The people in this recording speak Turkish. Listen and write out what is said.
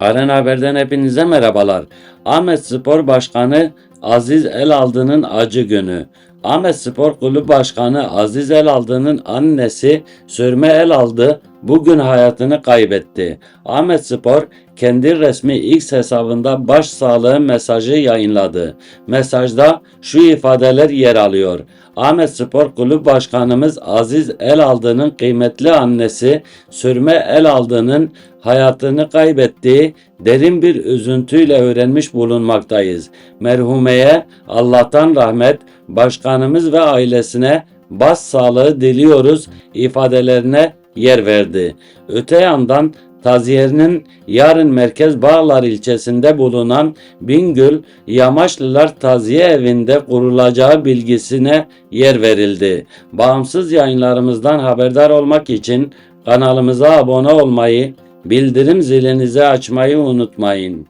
Arena Haber'den hepinize merhabalar. Ahmet Spor Başkanı Aziz Elaldı'nın acı günü. Ahmet Spor Kulübü Başkanı Aziz Elaldı'nın annesi Sürme Elaldı bugün hayatını kaybetti. Ahmet Spor kendi resmi X hesabında başsağlığı mesajı yayınladı. Mesajda şu ifadeler yer alıyor. Ahmet Spor Kulübü Başkanımız Aziz Elaldı'nın kıymetli annesi Sürme Elaldı'nın hayatını kaybettiği derin bir üzüntüyle öğrenmiş bulunmaktayız. Merhumeye Allah'tan rahmet, başkanımız ve ailesine başsağlığı diliyoruz ifadelerine yer verdi. Öte yandan Taziye'nin yarın Merkez Bağlar ilçesinde bulunan Bingöl Yamaçlılar Taziye Evi'nde kurulacağı bilgisine yer verildi. Bağımsız yayınlarımızdan haberdar olmak için kanalımıza abone olmayı, bildirim zilinizi açmayı unutmayın.